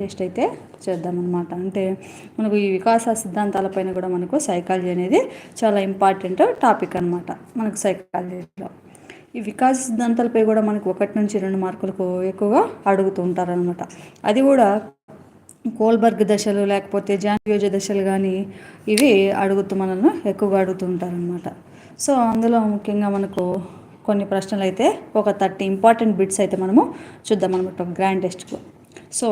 Test అయితే చేద్దామన్నమాట. అంటే మనకు ఈ వికాస సిద్ధాంతాలపైన కూడా మనకు సైకాలజీ అనేది చాలా ఇంపార్టెంట్ టాపిక్ అనమాట మనకు సైకాలజీలో. ఈ వికాస సిద్ధాంతాలపై కూడా మనకు ఒకటి నుంచి రెండు మార్కులకు ఎక్కువగా అడుగుతూ ఉంటారనమాట అది కూడా కోల్బర్గ్ దశలు లేకపోతే జాన్యోజ దశలు కానీ ఇవి అడుగుతూ మనల్ని ఎక్కువగా అడుగుతూ ఉంటారనమాట సో అందులో ముఖ్యంగా మనకు కొన్ని ప్రశ్నలు అయితే ఒక థర్టీ ఇంపార్టెంట్ బిట్స్ అయితే మనము చూద్దాం అనమాట గ్రాండ్ టెస్ట్కు. సో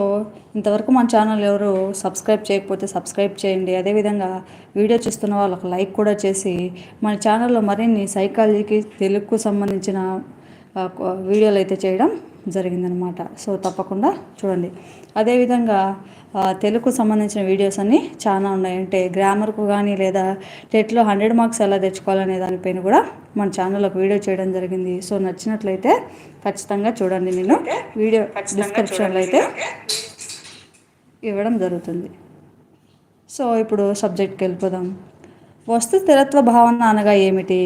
ఇంతవరకు మన ఛానల్ ఎవరు సబ్స్క్రైబ్ చేయకపోతే సబ్స్క్రైబ్ చేయండి. అదేవిధంగా వీడియో చూస్తున్న వాళ్ళకి లైక్ కూడా చేసి మన ఛానల్లో మరిన్ని సైకాలజీకి తెలుగుకు సంబంధించిన వీడియోలు అయితే చేయడం జరిగిందనమాట సో తప్పకుండా చూడండి. అదేవిధంగా తెలుగుకు సంబంధించిన వీడియోస్ అన్నీ చాలా ఉన్నాయి. అంటే గ్రామర్కు కానీ లేదా టెట్లో హండ్రెడ్ మార్క్స్ ఎలా తెచ్చుకోవాలనే దానిపైన కూడా మన ఛానల్లో వీడియో చేయడం జరిగింది. సో నచ్చినట్లయితే ఖచ్చితంగా చూడండి నేను వీడియో డిస్క్రిప్షన్లో అయితే ఇవ్వడం జరుగుతుంది. సో ఇప్పుడు సబ్జెక్ట్కి వెళ్ళిపోదాం. వస్తు స్థిరత్వ భావన అనగా ఏమిటి?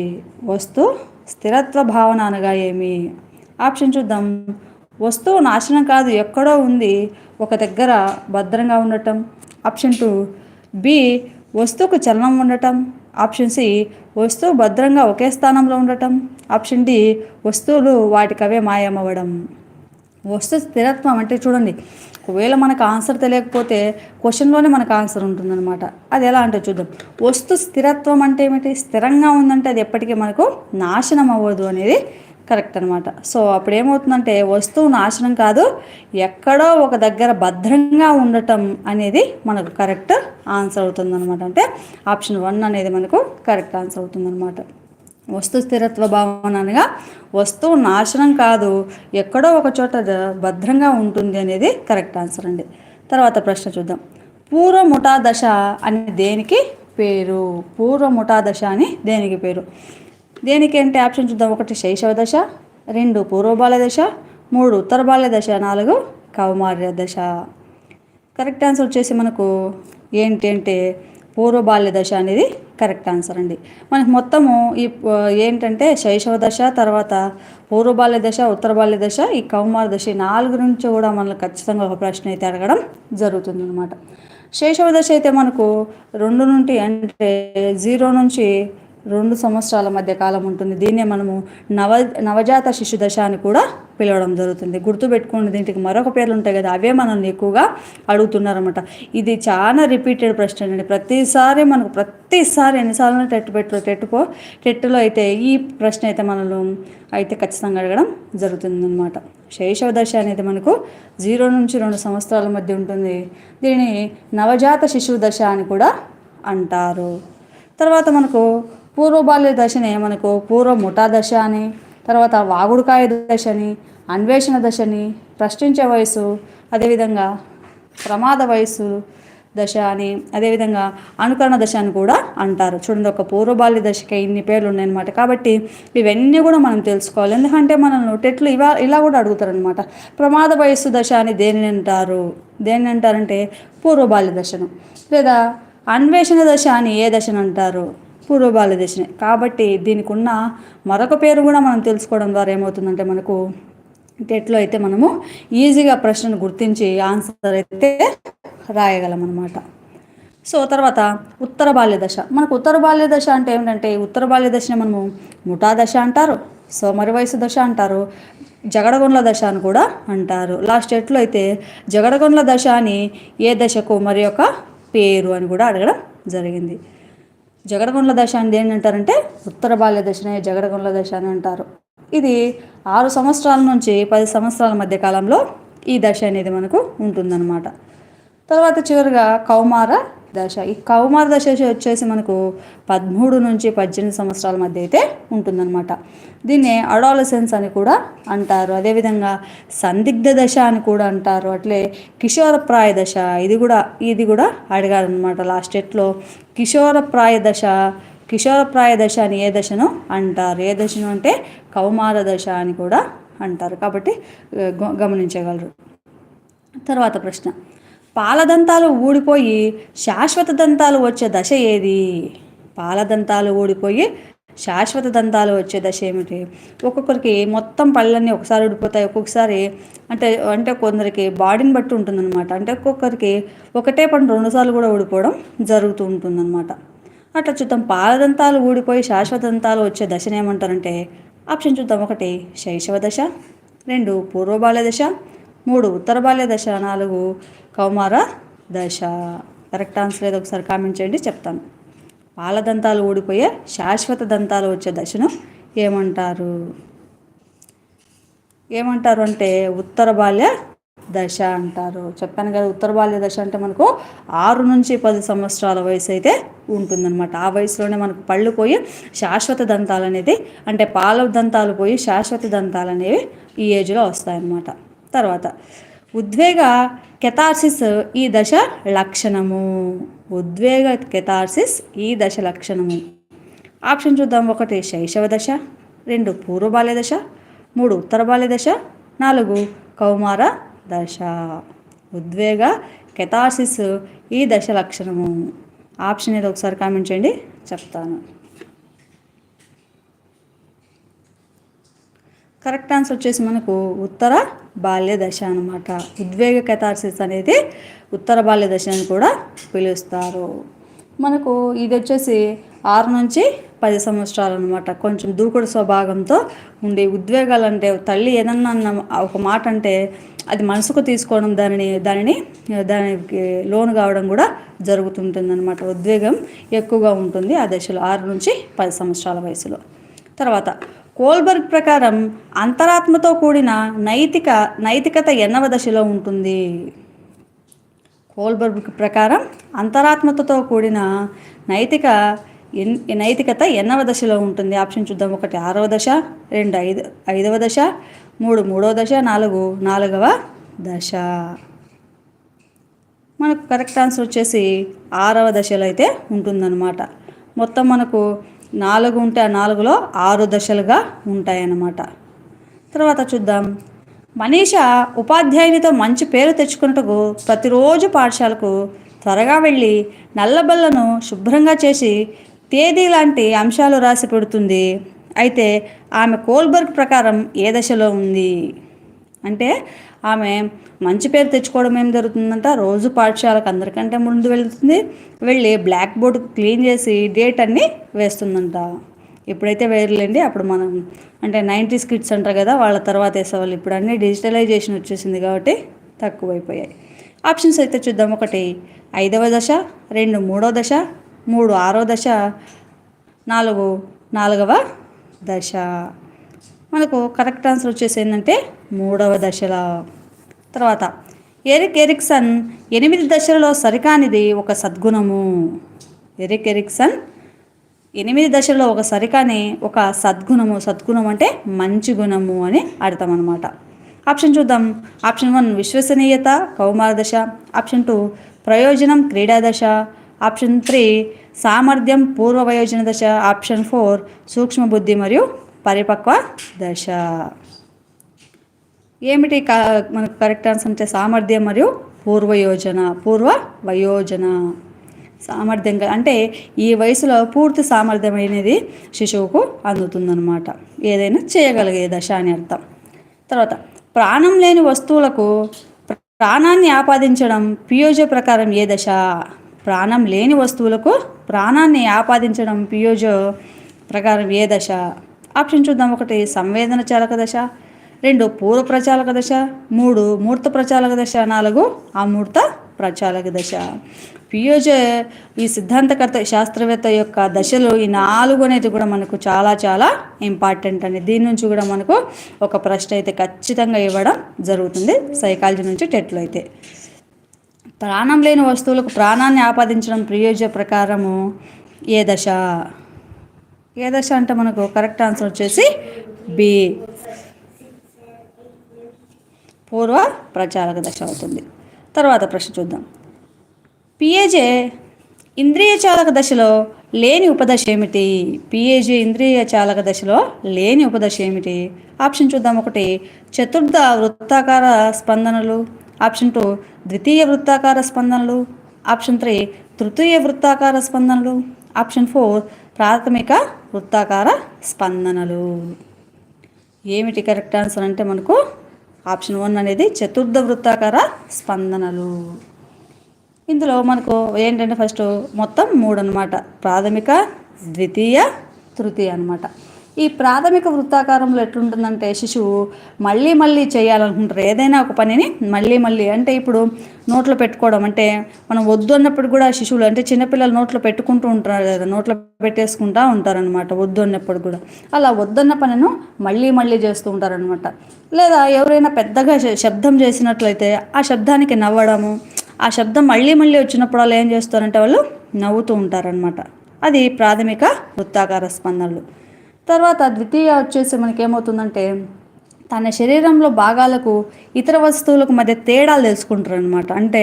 వస్తు స్థిరత్వ భావన అనగా ఏమి? ఆప్షన్ చూద్దాం. వస్తువు నాశనం కాదు ఎక్కడో ఉంది ఒక దగ్గర భద్రంగా ఉండటం. ఆప్షన్ టూ బి వస్తువుకు చలనం ఉండటం. ఆప్షన్ సి వస్తువు భద్రంగా ఒకే స్థానంలో ఉండటం. ఆప్షన్ డి వస్తువులు వాటికవే మాయమవ్వడం. వస్తు స్థిరత్వం అంటే చూడండి ఒకవేళ మనకు ఆన్సర్ తెలియకపోతే క్వశ్చన్లోనే మనకు ఆన్సర్ ఉంటుందన్నమాట. అది ఎలా అంటే చూద్దాం. వస్తు స్థిరత్వం అంటే ఏమిటి? స్థిరంగా ఉందంటే అది ఎప్పటికీ మనకు నాశనం అవ్వదు అనేది కరెక్ట్ అనమాట సో అప్పుడు ఏమవుతుందంటే వస్తువు నాశనం కాదు ఎక్కడో ఒక దగ్గర భద్రంగా ఉండటం అనేది మనకు కరెక్ట్ ఆన్సర్ అవుతుంది అనమాట అంటే ఆప్షన్ వన్ అనేది మనకు కరెక్ట్ ఆన్సర్ అవుతుంది అనమాట వస్తు స్థిరత్వ భావన అనగా వస్తువు నాశనం కాదు ఎక్కడో ఒక చోట భద్రంగా ఉంటుంది అనేది కరెక్ట్ ఆన్సర్ అండి. తర్వాత ప్రశ్న చూద్దాం. పూర్వ ముఠా దశ అని దేనికి పేరు? పూర్వ ముఠా దశ అని దేనికి పేరు? దేనికి అంటే ఆప్షన్ చూద్దాం. ఒకటి శైశవ దశ రెండు పూర్వబాల దశ మూడు ఉత్తర బాల్య దశ నాలుగు కౌమార్య దశ. కరెక్ట్ ఆన్సర్ వచ్చేసి మనకు ఏంటి అంటే పూర్వ బాల్య దశ అనేది కరెక్ట్ ఆన్సర్ అండి. మనకి మొత్తము ఈ ఏంటంటే శైశవ దశ తర్వాత పూర్వ బాల్య దశ ఉత్తర బాల్య దశ ఈ కౌమార దశ నాలుగు నుంచి కూడా మనకు ఖచ్చితంగా ఒక ప్రశ్న అయితే అడగడం జరుగుతుంది అనమాట శైశవ దశ అయితే మనకు రెండు నుండి అంటే జీరో నుంచి రెండు సంవత్సరాల మధ్య కాలం ఉంటుంది. దీన్నే మనము నవ నవజాత శిశు దశ అని కూడా పిలవడం జరుగుతుంది. గుర్తుపెట్టుకోండి దీనికి మరొక పేర్లు ఉంటాయి కదా అవే మనల్ని ఎక్కువగా అడుగుతున్నారన్నమాట. ఇది చాలా రిపీటెడ్ ప్రశ్న అండి. ప్రతిసారి మనకు ప్రతిసారి ఎన్నిసార్లు టెట్టు పెట్టు టెట్టుపో టెట్టులో అయితే ఈ ప్రశ్న అయితే మనల్ని అయితే ఖచ్చితంగా అడగడం జరుగుతుందన్నమాట. శైశవ దశ అనేది మనకు జీరో నుంచి రెండు సంవత్సరాల మధ్య ఉంటుంది. దీనిని నవజాత శిశువు దశ అని కూడా అంటారు. తర్వాత మనకు పూర్వ బాల్య దశనే మనకు పూర్వ ముఠా దశ అని తర్వాత వాగుడుకాయ దశని అన్వేషణ దశని ప్రశ్నించే వయసు అదేవిధంగా ప్రమాద వయసు దశ అని అదేవిధంగా అనుకరణ దశ అని కూడా అంటారు. చూడండి ఒక పూర్వబాల్య దశకి ఇన్ని పేర్లు ఉన్నాయన్నమాట. కాబట్టి ఇవన్నీ కూడా మనం తెలుసుకోవాలి. ఎందుకంటే మనల్ని టెట్లు ఇవా ఇలా కూడా అడుగుతారనమాట ప్రమాద వయస్సు దశ అని దేనిని అంటారు? దేనిని అంటారంటే పూర్వబాల్య దశను. లేదా అన్వేషణ దశ అని ఏ దశను అంటారు? పూర్వ దశనే. కాబట్టి దీనికి ఉన్న మరొక పేరు కూడా మనం తెలుసుకోవడం ద్వారా ఏమవుతుందంటే మనకు టెట్లో అయితే మనము ఈజీగా ప్రశ్నను గుర్తించి ఆన్సర్ అయితే రాయగలం అనమాట సో తర్వాత ఉత్తర బాల్య దశ. మనకు ఉత్తర బాల్య దశ అంటే ఏమిటంటే ఉత్తర బాల్య దశని మనము ముఠా దశ అంటారు సోమరి వయసు దశ అంటారు జగడగొండ్ల దశ అని కూడా అంటారు. లాస్ట్ ఎట్లో అయితే జగడగొండ్ల దశ అని ఏ దశకు మరి యొక్క పేరు అని కూడా అడగడం జరిగింది. జగడగొండ్ల దశ అని దేని అంటారంటే ఉత్తర బాల్య దశనే జగడగొండ్ల దశ అని అంటారు. ఇది ఆరు సంవత్సరాల నుంచి పది సంవత్సరాల మధ్య కాలంలో ఈ దశ అనేది మనకు ఉంటుందన్నమాట. తర్వాత చివరిగా కౌమార దశ. ఈ కౌమార దశ వచ్చేసి మనకు పదమూడు నుంచి పద్దెనిమిది సంవత్సరాల మధ్య అయితే ఉంటుందన్నమాట. దీన్ని అడాలసెన్స్ అని కూడా అంటారు. అదేవిధంగా సందిగ్ధ దశ అని కూడా అంటారు. అట్లే కిషోరప్రాయ దశ ఇది కూడా ఇది కూడా అడిగారనమాట లాస్ట్ ఎట్లో కిషోరప్రాయ దశ కిషోరప్రాయ దశ అని ఏ దశను అంటారు. ఏ దశను అంటే కౌమార దశ అని కూడా అంటారు. కాబట్టి గమనించగలరు. తర్వాత ప్రశ్న. పాలదంతాలు ఊడిపోయి శాశ్వత దంతాలు వచ్చే దశ ఏది? పాలదంతాలు ఊడిపోయి శాశ్వత దంతాలు వచ్చే దశ ఏమిటి? ఒక్కొక్కరికి మొత్తం పళ్ళన్నీ ఒకసారి ఊడిపోతాయి ఒక్కొక్కసారి అంటే అంటే కొందరికి బాడీని బట్టి ఉంటుందన్నమాట. అంటే ఒక్కొక్కరికి ఒకటే పండు రెండుసార్లు కూడా ఊడిపోవడం జరుగుతూ ఉంటుందన్నమాట. అట్లా చూద్దాం. పాలదంతాలు ఊడిపోయి శాశ్వత దంతాలు వచ్చే దశను ఏమంటారంటే ఆప్షన్ చూద్దాం. ఒకటి శైశవ దశ. రెండు పూర్వబాల దశ. మూడు. ఉత్తర బాల్య దశ నాలుగు. కౌమార దశ. కరెక్ట్ ఆన్సర్ ఏదో ఒకసారి కామెంట్ చేయండి చెప్తాను. పాలదంతాలు ఊడిపోయే శాశ్వత దంతాలు వచ్చే దశను ఏమంటారు? ఏమంటారు అంటే ఉత్తర బాల్య దశ అంటారు. చెప్పాను కదా ఉత్తర బాల్య దశ అంటే మనకు ఆరు నుంచి పది సంవత్సరాల వయసు అయితే ఉంటుందన్నమాట. ఆ వయసులోనే మనకు పళ్ళు పోయి శాశ్వత దంతాలు అనేది అంటే పాల దంతాలు పోయి శాశ్వత దంతాలు అనేవి ఈ ఏజ్లో వస్తాయన్నమాట. తర్వాత ఉద్వేగ కెథార్సిస్ ఈ దశ లక్షణము. ఉద్వేగ కెథార్సిస్ ఈ దశ లక్షణము. ఆప్షన్ చూద్దాం. ఒకటి శైశవ దశ రెండు పూర్వ బాల్య దశ మూడు ఉత్తర బాల్య దశ నాలుగు కౌమార దశ. ఉద్వేగ కెథార్సిస్ ఈ దశ లక్షణము. ఆప్షన్ ఏదో ఒకసారి కామెంట్ చేయండి చెప్తాను. కరెక్ట్ ఆన్సర్ వచ్చేసి మనకు ఉత్తర బాల్య దశ అనమాట ఉద్వేగ కెథార్సిస్ అనేది ఉత్తర బాల్య దశ అని కూడా పిలుస్తారు. మనకు ఇది వచ్చేసి ఆరు నుంచి పది సంవత్సరాలు అనమాట కొంచెం దూకుడు స్వభాగంతో ఉండే ఉద్వేగాలు అంటే తల్లి ఏదన్నా అన్న ఒక మాట అంటే అది మనసుకు తీసుకోవడం దానిని దానిని దానికి లోను కావడం కూడా జరుగుతుంటుందన్నమాట. ఉద్వేగం ఎక్కువగా ఉంటుంది ఆ దశలో ఆరు నుంచి పది సంవత్సరాల వయసులో. తర్వాత కోల్బర్గ్ ప్రకారం అంతరాత్మతో కూడిన నైతిక నైతికత ఎన్నవ దశలో ఉంటుంది. కోల్బర్గ్ ప్రకారం అంతరాత్మతతో కూడిన నైతిక ఎన్ నైతికత ఎన్నవ దశలో ఉంటుంది. ఆప్షన్ చూద్దాం. ఒకటి ఆరవ దశ రెండు ఐదు ఐదవ దశ మూడు మూడవ దశ నాలుగు నాలుగవ దశ. మనకు కరెక్ట్ ఆన్సర్ వచ్చేసి ఆరవ దశలో అయితే ఉంటుందన్నమాట. మొత్తం మనకు నాలుగు ఉంటే ఆ నాలుగులో ఆరు దశలుగా ఉంటాయన్నమాట. తర్వాత చూద్దాం. మనీష ఉపాధ్యాయునితో మంచి పేరు తెచ్చుకున్నట్టుకు ప్రతిరోజు పాఠశాలకు త్వరగా వెళ్ళి నల్లబల్లను శుభ్రంగా చేసి తేదీ లాంటి అంశాలు రాసి పెడుతుంది. అయితే ఆమె కోల్బర్గ్ ప్రకారం ఏ దశలో ఉంది? అంటే ఆమె మంచి పేరు తెచ్చుకోవడం ఏం జరుగుతుందంట? రోజు పాఠశాలకు అందరికంటే ముందు వెళ్తుంది. వెళ్ళి బ్లాక్ బోర్డ్ క్లీన్ చేసి డేట్ అన్నీ వేస్తుందంట. ఇప్పుడైతే వేయలేండి అప్పుడు మనం అంటే నైంటీస్ కిడ్స్ అంటారు కదా వాళ్ళ తర్వాత వేసేవాళ్ళు. ఇప్పుడు అన్నీ డిజిటలైజేషన్ వచ్చేసింది కాబట్టి తక్కువైపోయాయి. ఆప్షన్స్ అయితే చూద్దాం. ఒకటి ఐదవ దశ రెండు మూడో దశ మూడు ఆరో దశ నాలుగు నాలుగవ దశ. మనకు కరెక్ట్ ఆన్సర్ వచ్చేసి ఏంటంటే మూడవ దశల తర్వాత ఎరిక్ ఎరిక్సన్ ఎనిమిది దశలలో సరికానిది ఒక సద్గుణము. ఎరిక్ ఎరిక్సన్ ఎనిమిది దశల్లో ఒక సరికాని ఒక సద్గుణము. సద్గుణం అంటే మంచి గుణము అని అర్థం అనమాట ఆప్షన్ చూద్దాం. ఆప్షన్ వన్ విశ్వసనీయత కౌమార దశ. ఆప్షన్ టూ ప్రయోజనం క్రీడా దశ. ఆప్షన్ త్రీ సామర్థ్యం పూర్వ వయోజన దశ. ఆప్షన్ ఫోర్ సూక్ష్మ బుద్ధి మరియు పరిపక్వ దశ. ఏమిటి మనకు కరెక్ట్ ఆన్సర్ అంటే సామర్థ్యం మరియు పూర్వయోజన పూర్వ వయోజన. సామర్థ్యంగా అంటే ఈ వయసులో పూర్తి సామర్థ్యం అనేది శిశువుకు అందుతుందన్నమాట. ఏదైనా చేయగలిగే దశ అని అర్థం. తర్వాత ప్రాణం లేని వస్తువులకు ప్రాణాన్ని ఆపాదించడం పియోజ ప్రకారం ఏ దశ? ప్రాణం లేని వస్తువులకు ప్రాణాన్ని ఆపాదించడం పియోజో ప్రకారం ఏ దశ? ఆప్షన్ చూద్దాం ఒకటి సంవేదన చాలక దశ రెండు పూర్వ ప్రచాలక దశ మూడు మూర్త ప్రచాలక దశ నాలుగు అమూర్త ప్రచాలక దశ. పియోజే ఈ సిద్ధాంతకర్త శాస్త్రవేత్త యొక్క దశలు ఈ నాలుగు అనేది కూడా మనకు చాలా చాలా ఇంపార్టెంట్ అండి. దీని నుంచి కూడా మనకు ఒక ప్రశ్న అయితే ఖచ్చితంగా ఇవ్వడం జరుగుతుంది. సైకాలజీ నుంచి టెట్లో అయితే. ప్రాణం లేని వస్తువులకు ప్రాణాన్ని ఆపాదించడం ప్రియోజ ప్రకారము ఏ దశ? ఏ దశ అంటే మనకు కరెక్ట్ ఆన్సర్ వచ్చేసి బి పూర్వ ప్రచారక దశ అవుతుంది. తర్వాత ప్రశ్న చూద్దాం. పిఏజే ఇంద్రియ చాలక దశలో లేని ఉపదశ ఏమిటి? పిఏజే ఇంద్రియ చాలక దశలో లేని ఉపదశ ఏమిటి? ఆప్షన్ చూద్దాం ఒకటి. చతుర్థ వృత్తాకార స్పందనలు. ఆప్షన్ టూ ద్వితీయ వృత్తాకార స్పందనలు. ఆప్షన్ త్రీ తృతీయ వృత్తాకార స్పందనలు. ఆప్షన్ ఫోర్ ప్రాథమిక వృత్తాకార స్పందనలు. ఏమిటి కరెక్ట్ ఆన్సర్ అంటే మనకు ఆప్షన్ వన్ అనేది చతుర్థ వృత్తాకార స్పందనలు. ఇందులో మనకు ఏంటంటే ఫస్ట్ మొత్తం మూడు అనమాట ప్రాథమిక ద్వితీయ తృతీయ అనమాట ఈ ప్రాథమిక వృత్తాకారంలో ఎట్లుంటుందంటే శిశువు మళ్ళీ మళ్ళీ చేయాలనుకుంటారు. ఏదైనా ఒక పనిని మళ్ళీ మళ్ళీ అంటే ఇప్పుడు నోట్లో పెట్టుకోవడం అంటే మనం వద్దు అన్నప్పుడు కూడా శిశువులు అంటే చిన్నపిల్లలు నోట్లో పెట్టుకుంటూ ఉంటారు కదా నోట్లో పెట్టేసుకుంటూ ఉంటారనమాట వద్దు అన్నప్పుడు కూడా. అలా వద్దన్న పనిను మళ్ళీ మళ్ళీ చేస్తూ ఉంటారనమాట లేదా ఎవరైనా పెద్దగా శబ్దం చేసినట్లయితే ఆ శబ్దానికి నవ్వడము ఆ శబ్దం మళ్ళీ మళ్ళీ వచ్చినప్పుడు వాళ్ళు ఏం చేస్తారంటే వాళ్ళు నవ్వుతూ ఉంటారనమాట అది ప్రాథమిక వృత్తాకార స్పందనలు. తర్వాత ద్వితీయ వచ్చేసి మనకేమవుతుందంటే తన శరీరంలో భాగాలకు ఇతర వస్తువులకు మధ్య తేడాలు తెలుసుకుంటారు అనమాట అంటే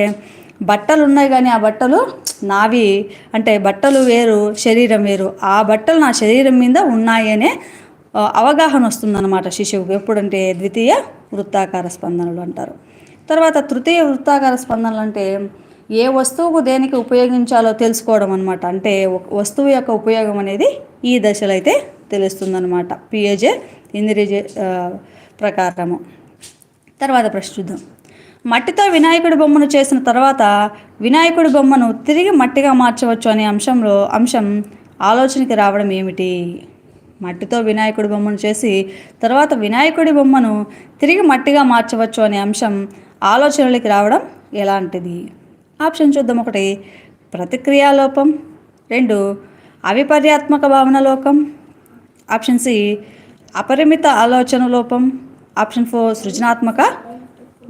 బట్టలు ఉన్నాయి కానీ ఆ బట్టలు నావి అంటే బట్టలు వేరు శరీరం వేరు. ఆ బట్టలు నా శరీరం మీద ఉన్నాయి అనే అవగాహన వస్తుందన్నమాట శిశువుకు. ఎప్పుడంటే ద్వితీయ వృత్తాకార స్పందనలు అంటారు. తర్వాత తృతీయ వృత్తాకార స్పందనలు అంటే ఏ వస్తువుకు దేనికి ఉపయోగించాలో తెలుసుకోవడం అనమాట అంటే వస్తువు యొక్క ఉపయోగం అనేది ఈ దశలో అయితే తెలుస్తుందన్నమాట. పిఏజే ఇంద్రియజే ప్రకారము. తర్వాత ప్రశ్న చూద్దాం. మట్టితో వినాయకుడి బొమ్మను చేసిన తర్వాత వినాయకుడి బొమ్మను తిరిగి మట్టిగా మార్చవచ్చు అనే అంశంలో అంశం ఆలోచనకి రావడం ఏమిటి? మట్టితో వినాయకుడి బొమ్మను చేసి తర్వాత వినాయకుడి బొమ్మను తిరిగి మట్టిగా మార్చవచ్చు అనే అంశం ఆలోచనలకి రావడం ఎలాంటిది? ఆప్షన్ చూద్దాం ఒకటి ప్రతిక్రియాలోపం. రెండు అవిపర్యాత్మక భావన లోపం ఆప్షన్ సి అపరిమిత ఆలోచన లోపం. ఆప్షన్ ఫోర్ సృజనాత్మక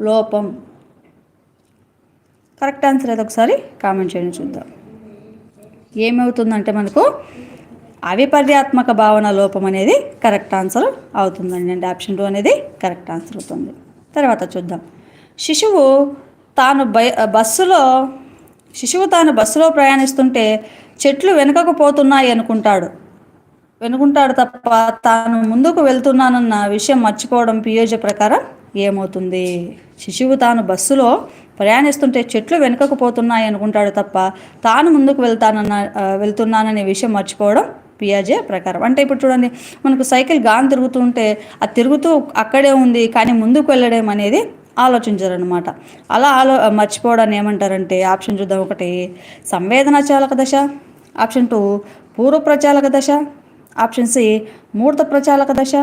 లోపం. కరెక్ట్ ఆన్సర్ అయితే ఒకసారి కామెంట్ చేయండి చూద్దాం. ఏమవుతుందంటే మనకు అవిపర్యాత్మక భావన లోపం అనేది కరెక్ట్ ఆన్సర్ అవుతుందండి. అంటే ఆప్షన్ టూ అనేది కరెక్ట్ ఆన్సర్ అవుతుంది. తర్వాత చూద్దాం. శిశువు తాను బస్సులో శిశువు తాను బస్సులో ప్రయాణిస్తుంటే చెట్లు వెనుకకు పోతున్నాయి అనుకుంటాడు. వెనుకుంటాడు తప్ప తాను ముందుకు వెళ్తున్నానన్న విషయం మర్చిపోవడం పియోజ ప్రకారం ఏమవుతుంది? శిశువు తాను బస్సులో ప్రయాణిస్తుంటే చెట్లు వెనుకకు పోతున్నాయి అనుకుంటాడు తప్ప తాను ముందుకు వెళ్తానన్న వెళ్తున్నాననే విషయం మర్చిపోవడం పియాజే ప్రకారం. అంటే ఇప్పుడు చూడండి మనకు సైకిల్ గాన్ తిరుగుతుంటే అది తిరుగుతూ అక్కడే ఉంది కానీ ముందుకు వెళ్ళడం అనేది ఆలోచించారనమాట అలా ఆలో మర్చిపోవడాన్ని ఏమంటారంటే ఆప్షన్ చూద్దాం ఒకటి. సంవేదన చాలక దశ ఆప్షన్ టూ పూర్వ ప్రచాలక దశ ఆప్షన్ సి మూర్త ప్రచాలక దశ.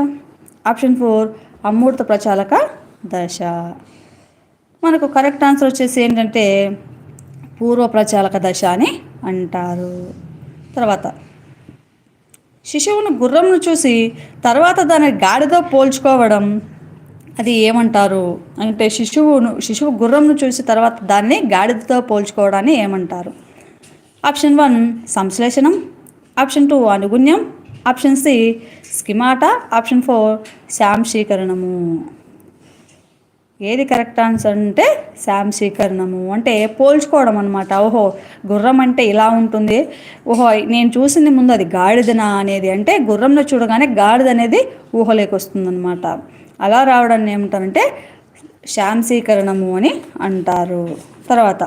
ఆప్షన్ ఫోర్ అమూర్త ప్రచాలక దశ. మనకు కరెక్ట్ ఆన్సర్ వచ్చేసి ఏంటంటే పూర్వ ప్రచాలక దశ అని అంటారు. తర్వాత శిశువును గుర్రంను చూసి తర్వాత దాని గాడితో పోల్చుకోవడం అది ఏమంటారు? అంటే శిశువును శిశువు గుర్రంను చూసి తర్వాత దాన్ని గాడిదతో పోల్చుకోవడాన్ని ఏమంటారు? ఆప్షన్ వన్ సంశ్లేషణం. Option two అనుగుణ్యం. Option C schemata. Option four శాంశీకరణము. ఏది కరెక్ట్ ఆన్సర్ అంటే శాంశీకరణము. అంటే పోల్చుకోవడం అనమాట ఓహో గుర్రం అంటే ఇలా ఉంటుంది. ఓహో నేను చూసింది ముందు అది గాడిదనా అనేది. అంటే గుర్రంలో చూడగానే గాడిద అనేది ఊహలోకి వస్తుందన్నమాట. అలా రావడాన్ని ఏమంటారంటే శాంశీకరణము అని అంటారు. తర్వాత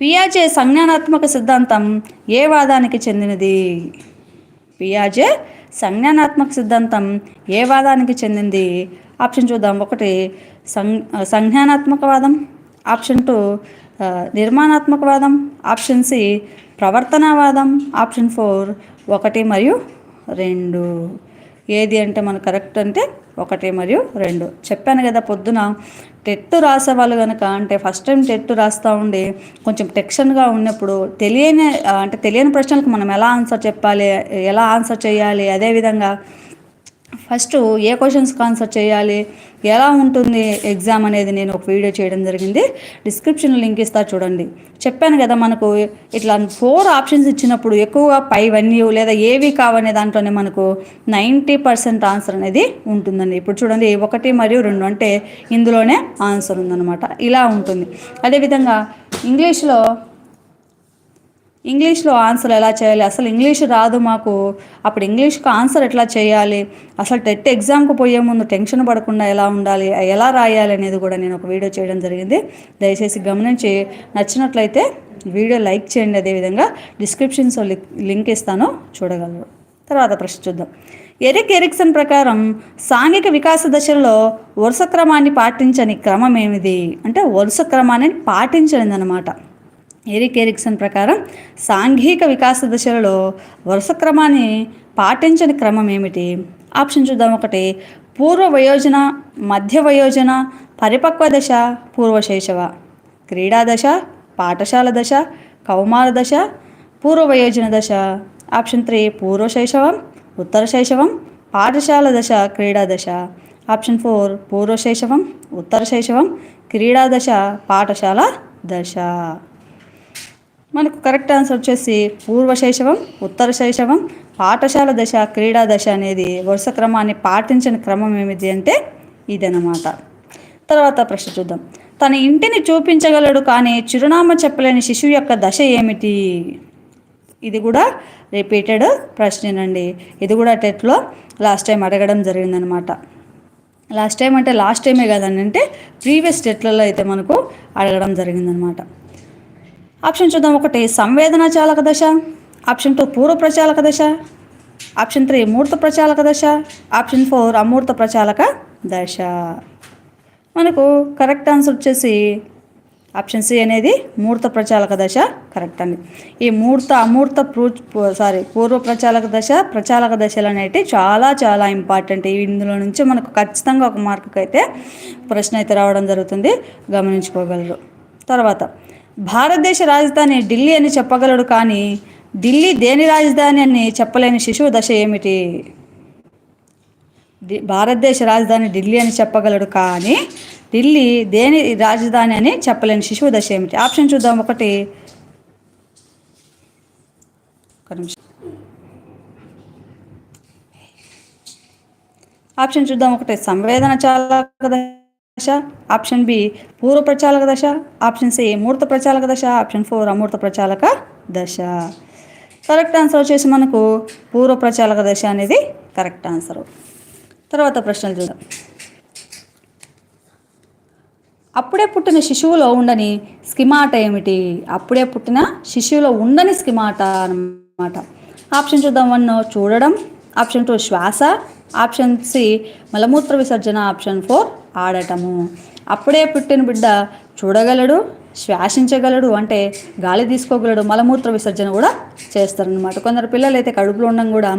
పియాజే సంజ్ఞానాత్మక సిద్ధాంతం ఏ వాదానికి చెందినది? పియాజే సంజ్ఞానాత్మక సిద్ధాంతం ఏ వాదానికి చెందింది? ఆప్షన్ చూద్దాం. ఒకటి సం సంజ్ఞానాత్మకవాదం. ఆప్షన్ టూ నిర్మాణాత్మకవాదం. ఆప్షన్ సి ప్రవర్తనవాదం. ఆప్షన్ ఫోర్ ఒకటి మరియు రెండు. ఏది అంటే మనకు కరెక్ట్ అంటే ఒకటి మరియు రెండు. చెప్పాను కదా పొద్దున. టెట్టు రాసేవాళ్ళు కనుక అంటే ఫస్ట్ టైం టెట్టు రాస్తూ ఉండి కొంచెం టెక్షన్గా ఉన్నప్పుడు తెలియని అంటే తెలియని ప్రశ్నలకు మనం ఎలా ఆన్సర్ చెప్పాలి ఎలా ఆన్సర్ చేయాలి అదేవిధంగా ఫస్ట్ ఏ క్వశ్చన్స్ ఆన్సర్ చేయాలి? ఎలా ఉంటుంది ఎగ్జామ్ అనేది నేను ఒక వీడియో చేయడం జరిగింది. డిస్క్రిప్షన్ లింక్ ఇస్తా చూడండి. చెప్పాను కదా మనకు ఇట్లా ఫోర్ ఆప్షన్స్ ఇచ్చినప్పుడు ఎక్కువగా పైవన్నీ లేదా ఏవి కావనే దాంట్లోనే మనకు నైంటీ పర్సెంట్ ఆన్సర్ అనేది ఉంటుందండి. ఇప్పుడు చూడండి ఒకటి మరియు రెండు అంటే ఇందులోనే ఆన్సర్ ఉందన్నమాట. ఇలా ఉంటుంది. అదేవిధంగా ఇంగ్లీష్లో ఇంగ్లీష్లో ఆన్సర్ ఎలా చేయాలి? అసలు ఇంగ్లీష్ రాదు మాకు. అప్పుడు ఇంగ్లీష్కి ఆన్సర్ ఎట్లా చేయాలి? అసలు టెట్ ఎగ్జామ్కి పోయే ముందు టెన్షన్ పడకుండా ఎలా ఉండాలి? ఎలా రాయాలి అనేది కూడా నేను ఒక వీడియో చేయడం జరిగింది. దయచేసి గమనించి నచ్చినట్లయితే వీడియో లైక్ చేయండి. అదేవిధంగా డిస్క్రిప్షన్స్లో లింక్ ఇస్తాను. చూడగలరు. తర్వాత ప్రశ్న చూద్దాం. ఎరిక్ ఎరిక్సన్ ప్రకారం సాంఘిక వికాస దశలో వరుస క్రమాన్ని పాటించని క్రమం ఏమిది? అంటే వరుస క్రమాన్ని పాటించనిది ఎరిక్ ఎరిక్సన్ ప్రకారం సాంఘిక వికాస దశలలో వరుస క్రమాన్ని పాటించని క్రమం ఏమిటి? ఆప్షన్ చూద్దాం ఒకటి. పూర్వ వయోజన మధ్య వయోజన పరిపక్వ దశ పూర్వశైశవ క్రీడా దశ పాఠశాల దశ కౌమార దశ పూర్వవయోజన దశ. ఆప్షన్ త్రీ పూర్వ శైశవం ఉత్తర శైశవం పాఠశాల దశ క్రీడా దశ. ఆప్షన్ ఫోర్ పూర్వ శైశవం ఉత్తర శైశవం క్రీడా దశ పాఠశాల దశ. మనకు కరెక్ట్ ఆన్సర్ వచ్చేసి పూర్వ శైశవం ఉత్తర శైశవం పాఠశాల దశ క్రీడా దశ అనేది వరుస క్రమాన్ని పాటించిన క్రమం ఏమిటి అంటే ఇదనమాట తర్వాత ప్రశ్న చూద్దాం. తన ఇంటిని చూపించగలడు కానీ చిరునామా చెప్పలేని శిశువు యొక్క దశ ఏమిటి? ఇది కూడా రిపీటెడ్ ప్రశ్నేనండి. ఇది కూడా టెట్లో లాస్ట్ టైం అడగడం జరిగిందనమాట లాస్ట్ టైం అంటే లాస్ట్ టైమే కదండి అంటే ప్రీవియస్ టెట్లలో అయితే మనకు అడగడం జరిగిందనమాట ఆప్షన్ చూద్దాం. ఒకటి సంవేదన చాలక దశ. ఆప్షన్ టూ పూర్వ ప్రచాలక దశ. ఆప్షన్ త్రీ మూర్త ప్రచాలక దశ. ఆప్షన్ ఫోర్ అమూర్త ప్రచాలక దశ. మనకు కరెక్ట్ ఆన్సర్ వచ్చేసి ఆప్షన్ సి అనేది మూర్త ప్రచాలక దశ. కరెక్ట్ అండి. ఈ మూర్త అమూర్త ప్రూ సారీ పూర్వ ప్రచాలక దశ ప్రచాలక దశలు అనేవి చాలా చాలా ఇంపార్టెంట్. ఇందులో నుంచి మనకు ఖచ్చితంగా ఒక మార్కుకి అయితే ప్రశ్న అయితే రావడం జరుగుతుంది. గమనించుకోగలరు. తర్వాత భారతదేశ రాజధాని ఢిల్లీ అని చెప్పగలడు కానీ ఢిల్లీ దేని రాజధాని అని చెప్పలేని శిశువు దశ ఏమిటి? భారతదేశ రాజధాని ఢిల్లీ అని చెప్పగలడు కానీ ఢిల్లీ దేని రాజధాని అని చెప్పలేని శిశువు దశ ఏమిటి? ఆప్షన్ చూద్దాం ఒకటి. ఆప్షన్ చూద్దాం ఒకటి. సంవేదన చాలా దశ ఆప్షన్ బి పూర్వ ప్రచాలక దశ ఆప్షన్ సి మూర్త ప్రచాలక దశ ఆప్షన్ ఫోర్ అమూర్త ప్రచాలక దశ. కరెక్ట్ ఆన్సర్ వచ్చేసి మనకు పూర్వ ప్రచాలక దశ అనేది కరెక్ట్ ఆన్సర్ తర్వాత ప్రశ్నలు చూద్దాం. అప్పుడే పుట్టిన శిశువులో ఉండని స్కిమాట ఏమిటి? అప్పుడే పుట్టిన శిశువులో ఉండని స్కిమాట అన్నమాట. ఆప్షన్ చూద్దాం. వన్ చూడడం. ఆప్షన్ టూ శ్వాస ఆప్షన్ సి మలమూత్ర విసర్జన ఆప్షన్ ఫోర్ ఆడటము. అప్పుడే పుట్టిన బిడ్డ చూడగలడు శ్వాసించగలడు అంటే గాలి తీసుకోగలడు మలమూత్ర విసర్జన కూడా చేస్తారనమాట కొందరు పిల్లలు అయితే కడుపులో ఉండడం కూడా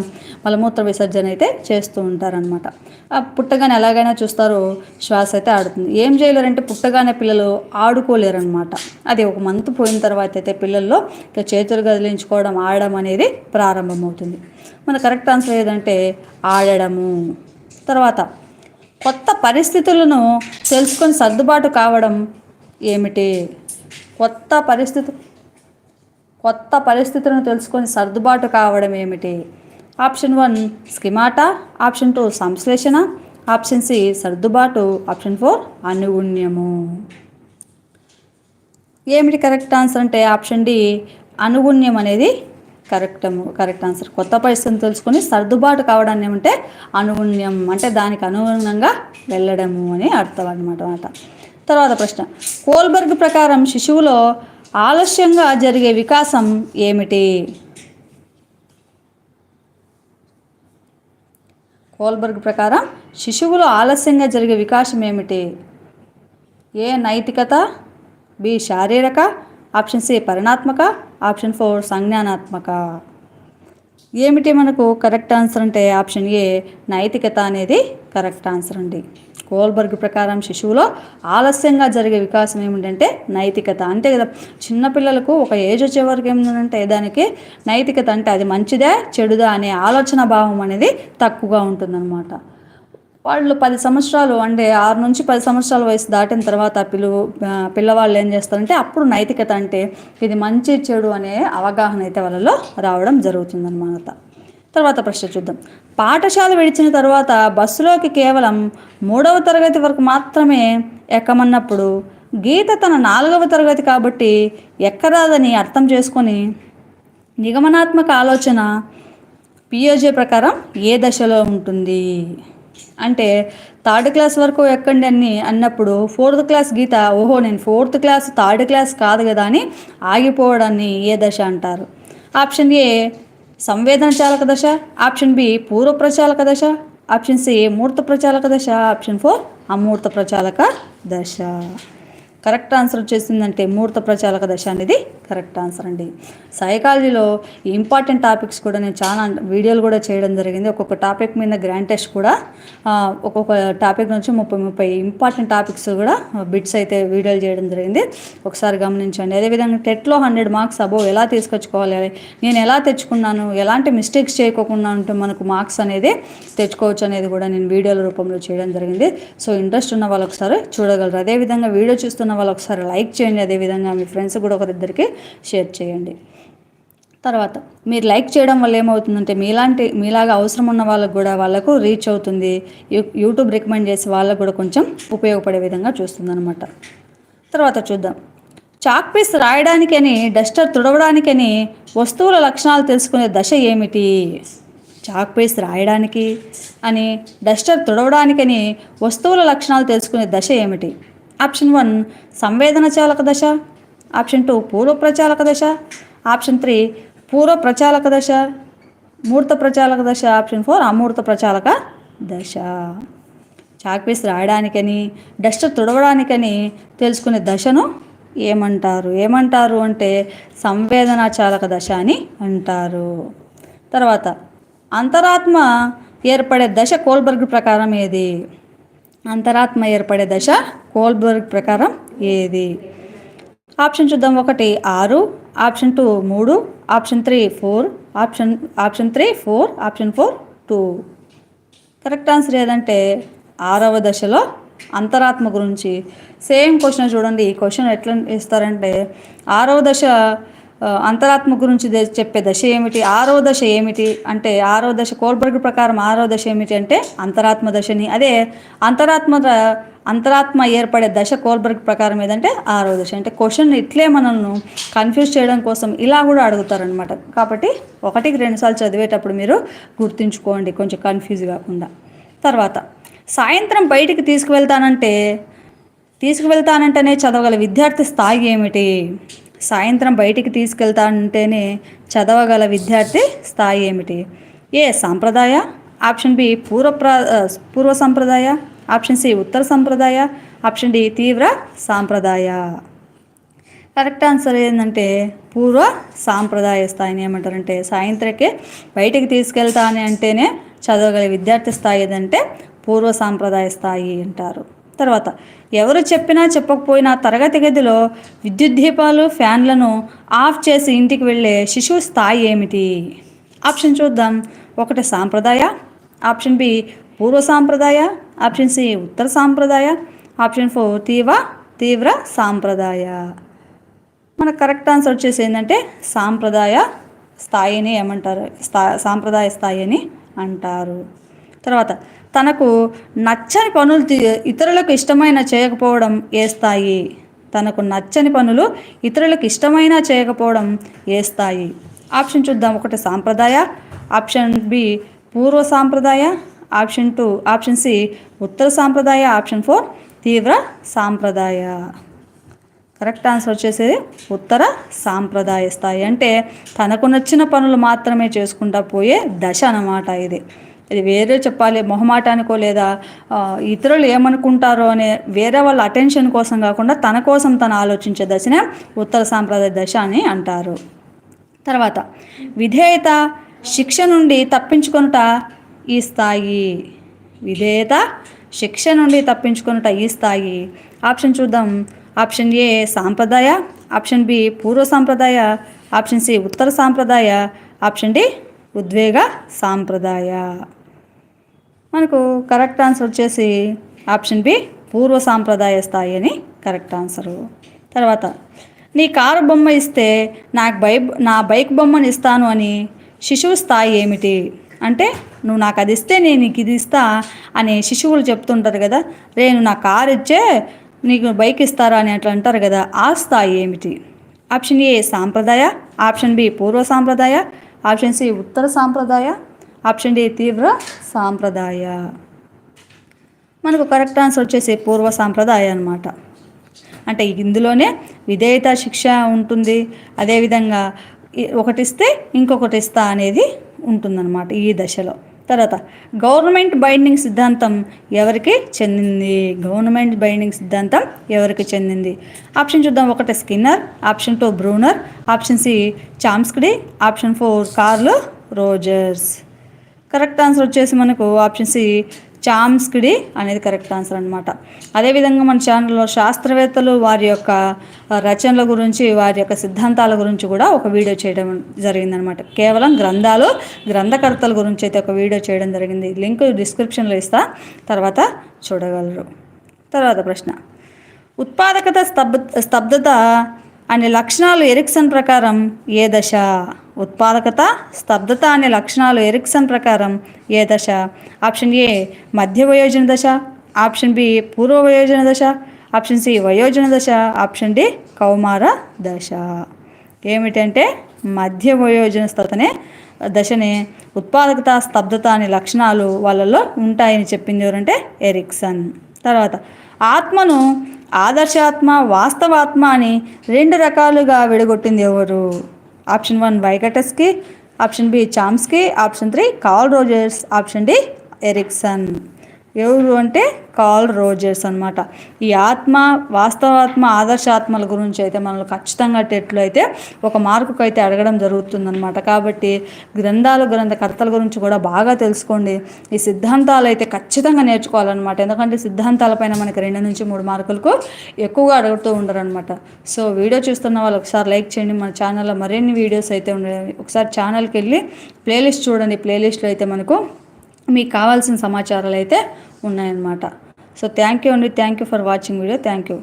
మలమూత్ర విసర్జన అయితే చేస్తూ ఉంటారనమాట ఆ పుట్టగానే ఎలాగైనా చూస్తారు శ్వాస అయితే ఆడుతుంది. ఏం చేయలేరంటే పుట్టగానే పిల్లలు ఆడుకోలేరనమాట అది ఒక మంత్ పోయిన తర్వాత అయితే పిల్లల్లో చేతులు కదిలించుకోవడం ఆడడం అనేది ప్రారంభమవుతుంది. మన కరెక్ట్ ఆన్సర్ ఏదంటే ఆడడము. తర్వాత కొత్త పరిస్థితులను తెలుసుకొని సర్దుబాటు కావడం ఏమిటి? కొత్త పరిస్థితి కొత్త పరిస్థితులను తెలుసుకొని సర్దుబాటు కావడం ఏమిటి? Option one schemata. Option two సంశ్లేషణ. ఆప్షన్ సి సర్దుబాటు. ఆప్షన్ ఫోర్ అనుగుణ్యము. ఏమిటి కరెక్ట్ ఆన్సర్ అంటే ఆప్షన్ డి అనుగుణ్యం అనేది కరెక్ట్ కరెక్ట్ ఆన్సర్. కొత్త పరిస్థితిని తెలుసుకొని సర్దుబాటు కావడాన్ని ఏమంటే అనుగుణ్యం అంటే దానికి అనుగుణంగా వెళ్ళడము అని అర్థం అనమాట తర్వాత ప్రశ్న. కోల్బర్గ్ ప్రకారం శిశువులో ఆలస్యంగా జరిగే వికాసం ఏమిటి? కోల్బర్గ్ ప్రకారం శిశువులో ఆలస్యంగా జరిగే వికాసం ఏమిటి? ఏ నైతికత బి శారీరక ఆప్షన్ సి పరిణాత్మక ఆప్షన్ ఫోర్ సంజ్ఞానాత్మక. ఏమిటి మనకు కరెక్ట్ ఆన్సర్ అంటే ఆప్షన్ ఏ నైతికత అనేది కరెక్ట్ ఆన్సర్ అండి. కోల్బర్గ్ ప్రకారం శిశువులో ఆలస్యంగా జరిగే వికాసం ఏమిటంటే నైతికత. అంతే కదా. చిన్నపిల్లలకు ఒక ఏజ్ వచ్చే వరకు ఏమిటంటే దానికి నైతికత అంటే అది మంచిదా చెడుదా అనే ఆలోచన భావం అనేది తక్కువగా ఉంటుందన్నమాట. వాళ్ళు పది సంవత్సరాలు అంటే ఆరు నుంచి పది సంవత్సరాల వయసు దాటిన తర్వాత పిలు పిల్లవాళ్ళు ఏం చేస్తారంటే అప్పుడు నైతికత అంటే ఇది మంచి చెడు అనే అవగాహన అయితే వాళ్ళలో రావడం జరుగుతుందన్నమాట. తర్వాత ప్రశ్న చూద్దాం. పాఠశాల విడిచిన తర్వాత బస్సులోకి కేవలం మూడవ తరగతి వరకు మాత్రమే ఎక్కమన్నప్పుడు గీత తన నాలుగవ తరగతి కాబట్టి ఎక్కరాదని అర్థం చేసుకొని నిగమనాత్మక ఆలోచన పియోజే ప్రకారం ఏ దశలో ఉంటుంది? అంటే థర్డ్ క్లాస్ వరకు ఎక్కండి అని అన్నప్పుడు ఫోర్త్ క్లాస్ గీత ఓహో నేను ఫోర్త్ క్లాస్ థర్డ్ క్లాస్ కాదు కదా అని ఆగిపోవడాన్ని ఏ దశ అంటారు? ఆప్షన్ ఏ సంవేదన చాలక దశ ఆప్షన్ బి పూర్వ ప్రచాలక దశ ఆప్షన్ సి మూర్త ప్రచాలక దశ ఆప్షన్ ఫోర్ అమూర్త ప్రచాలక దశ. కరెక్ట్ ఆన్సర్ వచ్చేసిందంటే ముహూర్త ప్రచాలక దశ అనేది కరెక్ట్ ఆన్సర్ అండి. సైకాలజీలో ఇంపార్టెంట్ టాపిక్స్ కూడా నేను చాలా వీడియోలు కూడా చేయడం జరిగింది. ఒక్కొక్క టాపిక్ మీద గ్రాండ్ టెస్ట్ కూడా ఒక్కొక్క టాపిక్ నుంచి ముప్పై ముప్పై ఇంపార్టెంట్ టాపిక్స్ కూడా బిట్స్ అయితే వీడియోలు చేయడం జరిగింది. ఒకసారి గమనించండి. అదేవిధంగా టెట్లో హండ్రెడ్ మార్క్స్ అబోవ్ ఎలా తీసుకొచ్చుకోవాలి? నేను ఎలా తెచ్చుకున్నాను? ఎలాంటి మిస్టేక్స్ చేయకోకుండా ఉంటే మనకు మార్క్స్ అనేది తెచ్చుకోవచ్చు అనేది కూడా నేను వీడియోల రూపంలో చేయడం జరిగింది. సో ఇంట్రెస్ట్ ఉన్న వాళ్ళు ఒకసారి చూడగలరు. అదేవిధంగా వీడియో చూస్తున్న వాళ్ళు ఒకసారి లైక్ చేయండి. అదేవిధంగా మీ ఫ్రెండ్స్ కూడా ఒకరిద్దరికి షేర్ చేయండి. తర్వాత మీరు లైక్ చేయడం వల్ల ఏమవుతుందంటే మీలాంటి మీలాగా అవసరం ఉన్న వాళ్ళకు కూడా వాళ్ళకు రీచ్ అవుతుంది. యూ- యూట్యూబ్ రికమెండ్ చేసి వాళ్ళకు కూడా కొంచెం ఉపయోగపడే విధంగా చూస్తుంది తర్వాత చూద్దాం. చాక్ పీస్ రాయడానికని డస్టర్ తుడవడానికని వస్తువుల లక్షణాలు తెలుసుకునే దశ ఏమిటి? చాక్ పీస్ రాయడానికి అని డస్టర్ తుడవడానికని వస్తువుల లక్షణాలు తెలుసుకునే దశ ఏమిటి? ఆప్షన్ వన్ సంవేదన చాలక దశ. ఆప్షన్ టూ పూర్వ ప్రచాలక దశ. ఆప్షన్ త్రీ పూర్వ ప్రచాలక దశ. మూర్త ప్రచాలక దశ. ఆప్షన్ ఫోర్ అమూర్త ప్రచాలక దశ. చాక్పీస్ రాయడానికని డస్టర్ తుడవడానికని తెలుసుకునే దశను ఏమంటారు? ఏమంటారు అంటే సంవేదనా చాలక దశ అని అంటారు. తర్వాత అంతరాత్మ ఏర్పడే దశ కోల్బర్గ్ ప్రకారం ఏది? అంతరాత్మ ఏర్పడే దశ కోల్బర్గ్ ప్రకారం ఏది? ఆప్షన్ చూద్దాం ఒకటి ఆరు. ఆప్షన్ టూ మూడు. Option three four. Option option three four. Option four two. Correct answer ఏదంటే ఆరవ దశలో అంతరాత్మ గురించి. సేమ్ క్వశ్చన్ చూడండి. ఈ క్వశ్చన్ ఎట్లా ఇస్తారంటే ఆరవ దశ అంతరాత్మ గురించి చెప్పే దశ ఏమిటి? ఆరో దశ ఏమిటి? అంటే ఆరవ దశ కోల్బర్గ్ ప్రకారం ఆరో దశ ఏమిటి అంటే అంతరాత్మ దశని. అదే అంతరాత్మ అంతరాత్మ ఏర్పడే దశ కోల్బర్గ్ ప్రకారం ఏదంటే ఆరో దశ. అంటే క్వశ్చన్ ఇట్లే మనల్ని కన్ఫ్యూజ్ చేయడం కోసం ఇలా కూడా అడుగుతారనమాట కాబట్టి ఒకటికి రెండుసార్లు చదివేటప్పుడు మీరు గుర్తుంచుకోండి కొంచెం కన్ఫ్యూజ్ కాకుండా. తర్వాత సాయంత్రం బయటికి తీసుకువెళ్తానంటే తీసుకువెళ్తానంటేనే చదవగల విద్యార్థి స్థాయి ఏమిటి? సాయంత్రం బయటికి తీసుకెళ్తానంటేనే చదవగల విద్యార్థి స్థాయి ఏమిటి? ఏ సాంప్రదాయ? ఆప్షన్ బి పూర్వ ప్ర పూర్వ సంప్రదాయ. ఆప్షన్ సి ఉత్తర సంప్రదాయ. ఆప్షన్ డి తీవ్ర సాంప్రదాయ. కరెక్ట్ ఆన్సర్ ఏంటంటే పూర్వ సాంప్రదాయ స్థాయిని ఏమంటారంటే సాయంత్రకే బయటికి తీసుకెళ్తా అని అంటేనే చదవగల విద్యార్థి స్థాయి ఏదంటే పూర్వ సాంప్రదాయ స్థాయి అంటారు. తర్వాత ఎవరు చెప్పినా చెప్పకపోయినా తరగతి గదిలో విద్యుత్ దీపాలు ఫ్యాన్లను ఆఫ్ చేసి ఇంటికి వెళ్ళే శిశువు స్థాయి ఏమిటి? ఆప్షన్ చూద్దాం. ఒకటి సాంప్రదాయ ఆప్షన్ బి పూర్వ సాంప్రదాయ ఆప్షన్ సి ఉత్తర సాంప్రదాయ ఆప్షన్ ఫోర్ తీవ్ర తీవ్ర సాంప్రదాయ. మన కరెక్ట్ ఆన్సర్ వచ్చేసి ఏంటంటే సాంప్రదాయ స్థాయిని ఏమంటారు? స్థా సాంప్రదాయ స్థాయి అని అంటారు. తర్వాత తనకు నచ్చని పనులు ఇతరులకు ఇష్టమైన చేయకపోవడం ఏ స్థాయి తనకు నచ్చని పనులు ఇతరులకు ఇష్టమైన చేయకపోవడం ఏ స్థాయి ఆప్షన్ చూద్దాం. ఒకటి సాంప్రదాయ ఆప్షన్ బి పూర్వ సాంప్రదాయ ఆప్షన్ టూ ఆప్షన్ సి ఉత్తర సాంప్రదాయ ఆప్షన్ ఫోర్ తీవ్ర సాంప్రదాయ. కరెక్ట్ ఆన్సర్ వచ్చేసేది ఉత్తర సాంప్రదాయ స్థాయి. అంటే తనకు నచ్చిన పనులు మాత్రమే చేసుకుంటా పోయే దశ అన్నమాట ఇది. ఇది వేరే చెప్పాలి మొహమాటానికో లేదా ఇతరులు ఏమనుకుంటారో అనే వేరే వాళ్ళ అటెన్షన్ కోసం కాకుండా తన కోసం తను ఆలోచించే దశనే ఉత్తర సాంప్రదాయ దశ అని అంటారు. తర్వాత విధేయత శిక్ష నుండి తప్పించుకొనుట ఈ స్థాయి. విధేయత శిక్ష నుండి తప్పించుకొనుట ఈ స్థాయి. ఆప్షన్ చూద్దాం. ఆప్షన్ ఏ సాంప్రదాయ. ఆప్షన్ బి పూర్వ సాంప్రదాయ. ఆప్షన్ సి ఉత్తర సాంప్రదాయ. ఆప్షన్ డి ఉద్వేగ సాంప్రదాయ. మనకు కరెక్ట్ ఆన్సర్ వచ్చేసి ఆప్షన్ బి పూర్వ సాంప్రదాయ స్థాయి అని కరెక్ట్ ఆన్సరు. తర్వాత నీ కారు బొమ్మ ఇస్తే నాకు బై నా బైక్ బొమ్మను ఇస్తాను అని శిశువు స్థాయి ఏమిటి? అంటే నువ్వు నాకు అది ఇస్తే నేను నీకు ఇది ఇస్తా అని శిశువులు చెప్తుంటారు కదా రే నువ్వు నా కారు ఇచ్చే నీకు బైక్ ఇస్తారా అని అట్లా అంటారు కదా ఆ స్థాయి ఏమిటి? ఆప్షన్ ఏ సాంప్రదాయ. ఆప్షన్ బి పూర్వ సాంప్రదాయ. ఆప్షన్ సి ఉత్తర సాంప్రదాయ ఆప్షన్ డి తీవ్ర సాంప్రదాయ. మనకు కరెక్ట్ ఆన్సర్ వచ్చేసి పూర్వ సాంప్రదాయ అనమాట అంటే ఇందులోనే విధేయత శిక్ష ఉంటుంది అదేవిధంగా ఒకటిస్తే ఇంకొకటి ఇస్తా అనేది ఉంటుందన్నమాట ఈ దశలో. తర్వాత గవర్నమెంట్ బైండింగ్ సిద్ధాంతం ఎవరికి చెందింది? గవర్నమెంట్ బైండింగ్ సిద్ధాంతం ఎవరికి చెందింది? ఆప్షన్ చూద్దాం. ఒకటి Skinner option two Bruner option C చామ్స్కిడి option four Carl Rogers. Correct answer వచ్చేసి మనకు ఆప్షన్ సి చామ్స్కిడి అనేది కరెక్ట్ ఆన్సర్ అనమాట అదేవిధంగా మన ఛానల్లో శాస్త్రవేత్తలు వారి యొక్క రచనల గురించి వారి యొక్క సిద్ధాంతాల గురించి కూడా ఒక వీడియో చేయడం జరిగిందనమాట కేవలం గ్రంథాలు గ్రంథకర్తల గురించి అయితే ఒక వీడియో చేయడం జరిగింది. లింక్ డిస్క్రిప్షన్లో ఇస్తా తర్వాత చూడగలరు. తర్వాత ప్రశ్న. ఉత్పాదకత స్తబ్ స్తబ్దత అనే లక్షణాలు ఎరిక్సన్ ప్రకారం ఏ దశ? ఉత్పాదకత స్తబ్దత అనే లక్షణాలు ఎరిక్సన్ ప్రకారం ఏ దశ? ఆప్షన్ ఏ మధ్య వయోజన దశ. ఆప్షన్ బి పూర్వ వయోజన దశ. ఆప్షన్ సి వయోజన దశ. ఆప్షన్ డి కౌమార దశ. ఏమిటంటే మధ్య వయోజన స్థతనే దశనే ఉత్పాదకత స్తబ్దత అనే లక్షణాలు వాళ్ళలో ఉంటాయని చెప్పింది ఎవరంటే ఎరిక్సన్. తర్వాత ఆత్మను ఆదర్శాత్మ వాస్తవాత్మ అని రెండు రకాలుగా విడగొట్టింది ఎవరు? Option one Vygotsky option B Chomsky option three Carl Rogers option D Erikson. ఎవరు అంటే కాల్ రోజర్స్ అనమాట ఈ ఆత్మ వాస్తవాత్మ ఆదర్శాత్మల గురించి అయితే మనల్ని ఖచ్చితంగా టెట్లో అయితే ఒక మార్కుకు అయితే అడగడం జరుగుతుందన్నమాట. కాబట్టి గ్రంథాలు గ్రంథకర్తల గురించి కూడా బాగా తెలుసుకోండి. ఈ సిద్ధాంతాలు అయితే ఖచ్చితంగా నేర్చుకోవాలన్నమాట. ఎందుకంటే సిద్ధాంతాలపైన మనకి రెండు నుంచి మూడు మార్కులకు ఎక్కువగా అడుగుతూ ఉండరనమాట సో వీడియో చూస్తున్న వాళ్ళు ఒకసారి లైక్ చేయండి. మన ఛానల్లో మరిన్ని వీడియోస్ అయితే ఉండేవి ఒకసారి ఛానల్కి వెళ్ళి ప్లేలిస్ట్ చూడండి. ప్లేలిస్ట్లో అయితే మనకు మీకు కావాల్సిన సమాచారాలు అయితే ఉన్నాయన్నమాట. సో థ్యాంక్ యూ అండి. Thank you for watching video thank you